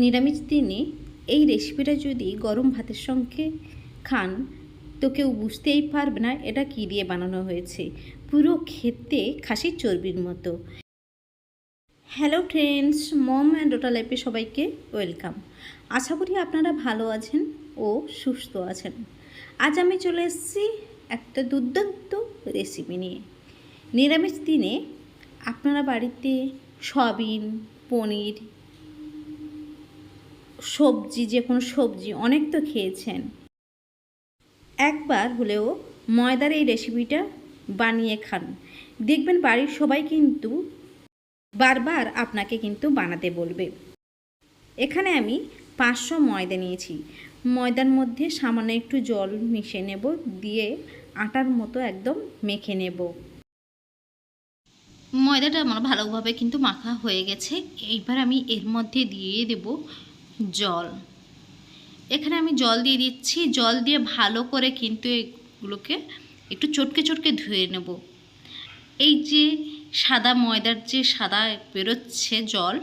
নিরামিষ দিনে এই রেসিপিটা যদি গরম ভাতের সঙ্গে খান, তো কেউ বুঝতেই পারবে না এটা কী দিয়ে বানানো হয়েছে। পুরো খেতে খাসির চর্বির মতো। হ্যালো ফ্রেন্ডস মম অ্যান্ড ডোটা লাইফে সবাইকে ওয়েলকাম আশা করি আপনারা ভালো আছেন ও সুস্থ আছেন। আজ আমি চলে এসেছি একটা দুর্দান্ত রেসিপি নিয়ে। নিরামিষ দিনে আপনারা বাড়িতে সয়াবিন, পনির সবজি, যে কোনো সবজি, অনেক তো খেয়েছেন। একবার হলেও ময়দার এই রেসিপিটা বানিয়ে খান। দেখবেন বাড়ির সবাই কিন্তু বারবার আপনাকে কিন্তু বানাতে বলবে। এখানে আমি পাঁচশো ময়দা নিয়েছি। ময়দার মধ্যে সামান্য একটু জল মিশিয়ে নেব, দিয়ে আটার মতো একদম মেখে নেব। ময়দাটা আমার ভালোভাবে কিন্তু মাখা হয়ে গেছে। এইবার আমি এর মধ্যে দিয়ে দেব জল। এখানে আমি জল দিয়ে দিচ্ছি। জল দিয়ে ভালো করে কিন্তু এগুলোকে একটু চটকে চটকে ধুয়ে নেব। এই যে সাদা ময়দার যে সাদা বেরোচ্ছে জল,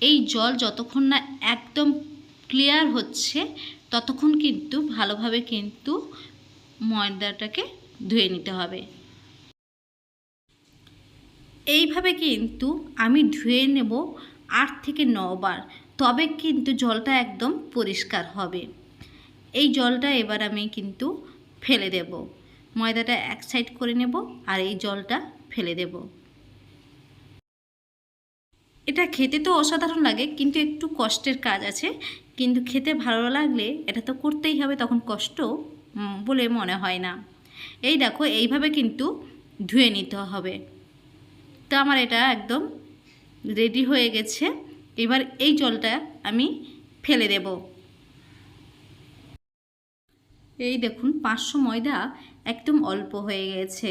এই জল যতক্ষণ না একদম ক্লিয়ার হচ্ছে, ততক্ষণ কিন্তু ভালোভাবে কিন্তু ময়দাটাকে ধুয়ে নিতে হবে। এইভাবে কিন্তু আমি ধুয়ে নেব আট থেকে নবার। তবে কিন্তু জলটা একদম পরিষ্কার হবে। এই জলটা এবার আমি কিন্তু ফেলে দেব। ময়দাটা এক সাইড করে নেব আর এই জলটা ফেলে দেব। এটা খেতে তো অসাধারণ লাগে, কিন্তু একটু কষ্টের কাজ আছে। কিন্তু খেতে ভালো লাগলে এটা তো করতেই হবে, তখন কষ্ট বলে মনে হয় না। এই দেখো, এইভাবে কিন্তু ধুয়ে নিতে হবে। তো আমার এটা একদম রেডি হয়ে গেছে। এবার এই জলটা আমি ফেলে দেব। এই দেখুন, পাঁচশো ময়দা একদম অল্প হয়ে গেছে।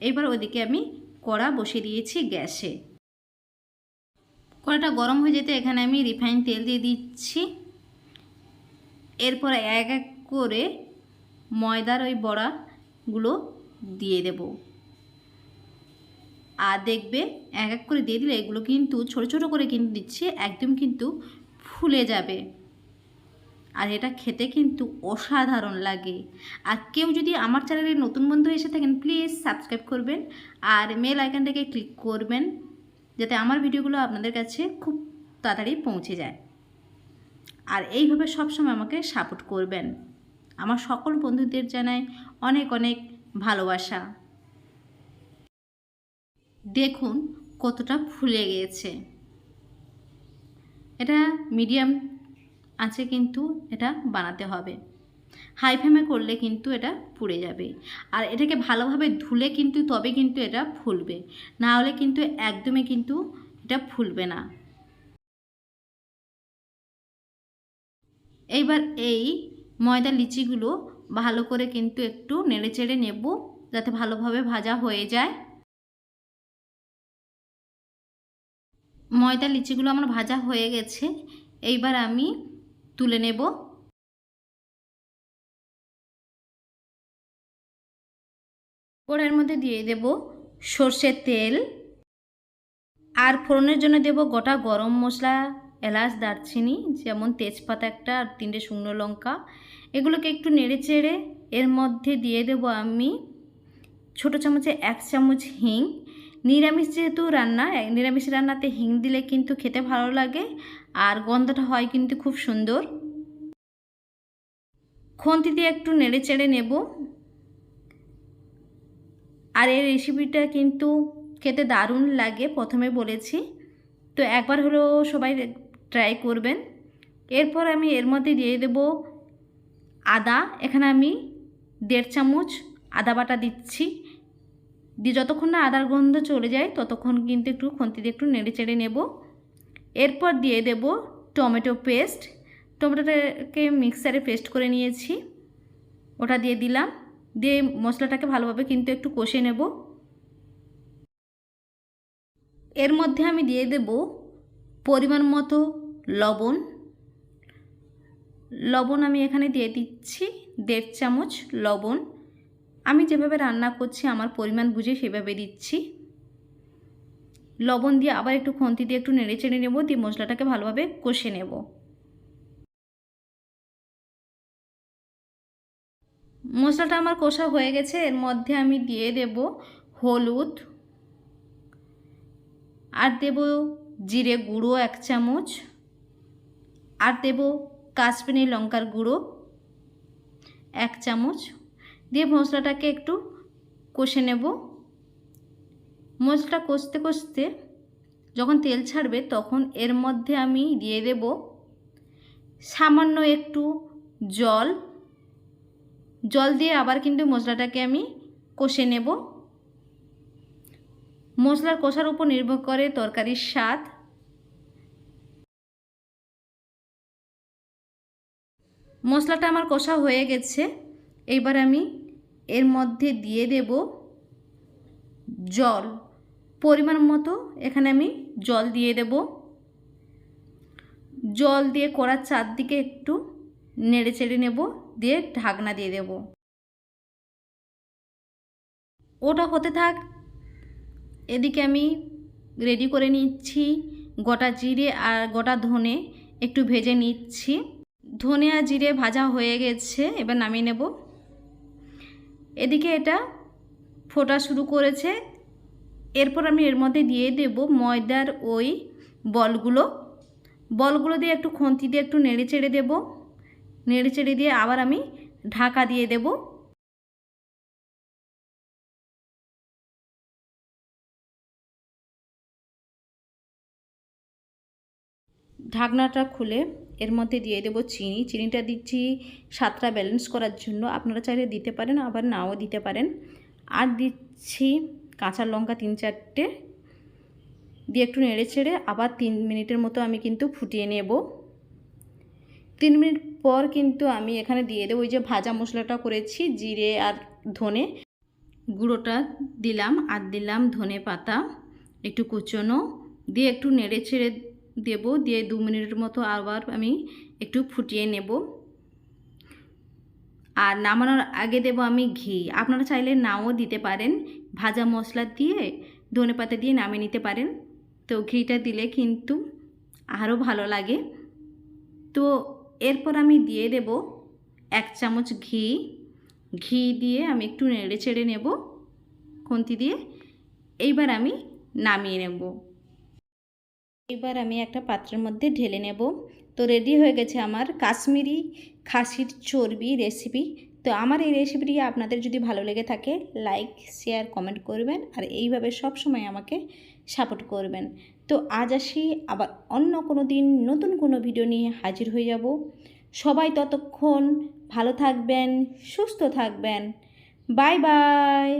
এবার ওদিকে আমি কড়া বসিয়ে দিয়েছি গ্যাসে। কড়াটা গরম হয়ে যেতে এখানে আমি রিফাইন তেল দিয়ে দিচ্ছি। এরপর এক এক করে ময়দার ওই বড়াগুলো দিয়ে দেব। আর দেখবে এক এক করে দিয়ে দিলে এগুলো কিন্তু ছোট ছোট করে কিন্তু দিচ্ছি, একদম কিন্তু ফুলে যাবে। আর এটা খেতে কিন্তু অসাধারণ লাগে। আর কেউ যদি আমার চ্যানেলে নতুন বন্ধু এসে থাকেন, প্লিজ সাবস্ক্রাইব করবেন আর মেল আইকনটাকে ক্লিক করবেন, যাতে আমার ভিডিওগুলো আপনাদের কাছে খুব তাড়াতাড়ি পৌঁছে যায়। আর এইভাবে সবসময় আমাকে সাপোর্ট করবেন। আমার সকল বন্ধুদের জানাই অনেক অনেক ভালোবাসা। দেখুন কতটা ফুলে গিয়েছে। এটা মিডিয়াম আছে কিন্তু এটা বানাতে হবে। হাই ফ্লেমে করলে কিন্তু এটা পুড়ে যাবে। আর এটাকে ভালোভাবে ধুলে কিন্তু তবে কিন্তু এটা ফুলবে। না হলে কিন্তু একদমই কিন্তু এটা ফুলবে না। এইবার এই ময়দা লিচিগুলো ভালো করে কিন্তু একটু নেড়ে চেড়ে নেব, যাতে ভালোভাবে ভাজা হয়ে যায়। ময়দা লিচিগুলো আমার ভাজা হয়ে গেছে। এইবার আমি তুলে নেব। কড়াইয়ের মধ্যে দিয়ে দেব সর্ষের তেল। আর ফোড়নের জন্য দেব গোটা গরম মশলা, এলাচ, দারচিনি, যেমন তেজপাতা একটা আর তিনটে শুকনো লঙ্কা। এগুলোকে একটু নেড়ে চেড়ে এর মধ্যে দিয়ে দেব আমি ছোটো চামচে এক চামচ হিং। নিরামিষ যেহেতু রান্না নিরামিষ রান্নাতে হিং দিলে কিন্তু খেতে ভালো লাগে আর গন্ধটা হয় কিন্তু খুব সুন্দর। খন্তি দিয়ে একটু নেড়ে চেড়ে নেব। আর এই রেসিপিটা কিন্তু খেতে দারুণ লাগে, প্রথমে বলেছি। তো একবার হলেও সবাই ট্রাই করবেন। এরপর আমি এর মধ্যে দিয়ে দেব আদা। এখানে আমি দেড় চামচ আদা বাটা দিচ্ছি। দিয়ে যতক্ষণ না আদার গন্ধ চলে যায়, ততক্ষণ কিন্তু একটু খন্তি দিয়ে একটু নেড়ে চেড়ে নেব। এরপর দিয়ে দেব টমেটো পেস্ট। টমেটোটাকে মিক্সারে পেস্ট করে নিয়েছি। ওটা দিয়ে দিলাম। দিয়ে মশলাটাকে ভালোভাবে কিন্তু একটু কষে নেব। এর মধ্যে আমি দিয়ে দেব পরিমাণ মতো লবণ। লবণ আমি এখানে দিয়ে দিচ্ছি দেড় চামচ লবণ। আমি যেভাবে রান্না করছি, আমার পরিমাণ বুঝে সেভাবে দিচ্ছি। লবণ দিয়ে আবার একটু খন্তি দিয়ে একটু নেড়ে চেড়ে নেব, দিয়ে মশলাটাকে ভালোভাবে কষে নেব। মশলাটা আমার কষা হয়ে গেছে, এর মধ্যে আমি দিয়ে দেব হলুদ। আর দেব জিরে গুঁড়ো এক চামচ। আর দেব কাশ্মীরি লঙ্কার গুঁড়ো এক চামচ। দিয়ে মশলাটাকে একটু কষে নেব। মশলাটা কষতে কষতে যখন তেল ছাড়বে তখন এর মধ্যে আমি দিয়ে দেব সামান্য একটু জল। জল দিয়ে আবার কিন্তু মশলাটাকে আমি কষে নেব। মশলার কষার উপর নির্ভর করে তরকারির স্বাদ। মশলাটা আমার কষা হয়ে গেছে। এইবার আমি এর মধ্যে দিয়ে দেব জল। পরিমাণ মতো এখানে আমি জল দিয়ে দেব। জল দিয়ে কড়ার চারদিকে একটু নেড়ে চেড়ে নেব, দিয়ে ঢাকনা দিয়ে দেব। ওটা হতে থাক। এদিকে আমি রেডি করে নিচ্ছি গোটা জিরে আর গোটা ধনে একটু ভেজে নিচ্ছি। ধনে আর জিরে ভাজা হয়ে গেছে, এবার নামিয়ে নেব। এদিকে এটা ফোটা শুরু করেছে। এরপর আমি এর মধ্যে দিয়ে দেব ময়দার ওই বলগুলো। বলগুলো দিয়ে একটু খন্তি দিয়ে একটু নেড়ে চেড়ে দেবো। নেড়ে চেড়ে দিয়ে আবার আমি ঢাকা দিয়ে দেব। ঢাকনাটা খুলে এর মধ্যে দিয়ে দেব চিনি। চিনিটা দিচ্ছি সাতটা ব্যালেন্স করার জন্য। আপনারা চাইলে দিতে পারেন, আবার নাও দিতে পারেন। আর দিচ্ছি কাঁচা লঙ্কা তিন চারটে। দিয়ে একটু নেড়ে ছেড়ে আবার তিন মিনিটের মতো আমি কিন্তু ফুটিয়ে নেব। তিন মিনিট পর কিন্তু আমি এখানে দিয়ে দেবো ওই যে ভাজা মশলাটা করেছি, জিরে আর ধনে গুঁড়োটা দিলাম। আর দিলাম ধনে পাতা, একটু কুচনো। দিয়ে একটু নেড়ে ছেড়ে দেবো, দিয়ে দু মিনিটের মতো আবার আমি একটু ফুটিয়ে নেব। আর নামানোর আগে দেব আমি ঘি। আপনারা চাইলে নাও দিতে পারেন। ভাজা মশলা দিয়ে, ধনে পাতা দিয়ে নামিয়ে নিতে পারেন। তো ঘিটা দিলে কিন্তু আরও ভালো লাগে। তো এরপর আমি দিয়ে দেব এক চামচ ঘি। ঘি দিয়ে আমি একটু নেড়ে চেড়ে নেব। খুন্তি দিয়ে। এইবার আমি নামিয়ে নেব। এবার আমি একটা পাত্রের মধ্যে ঢেলে নেব। তো রেডি হয়ে গেছে আমার কাশ্মীরি খাসির চর্বি রেসিপি তো আমার এই রেসিপিটি আপনাদের যদি ভালো লেগে থাকে লাইক শেয়ার কমেন্ট করবেন আর এইভাবে সব সময় আমাকে সাপোর্ট করবেন। তো আজ আসি, আবার অন্য কোনো দিন নতুন কোনো ভিডিও নিয়ে হাজির হয়ে যাব। সবাই ততক্ষণ ভালো থাকবেন, সুস্থ থাকবেন। Bye bye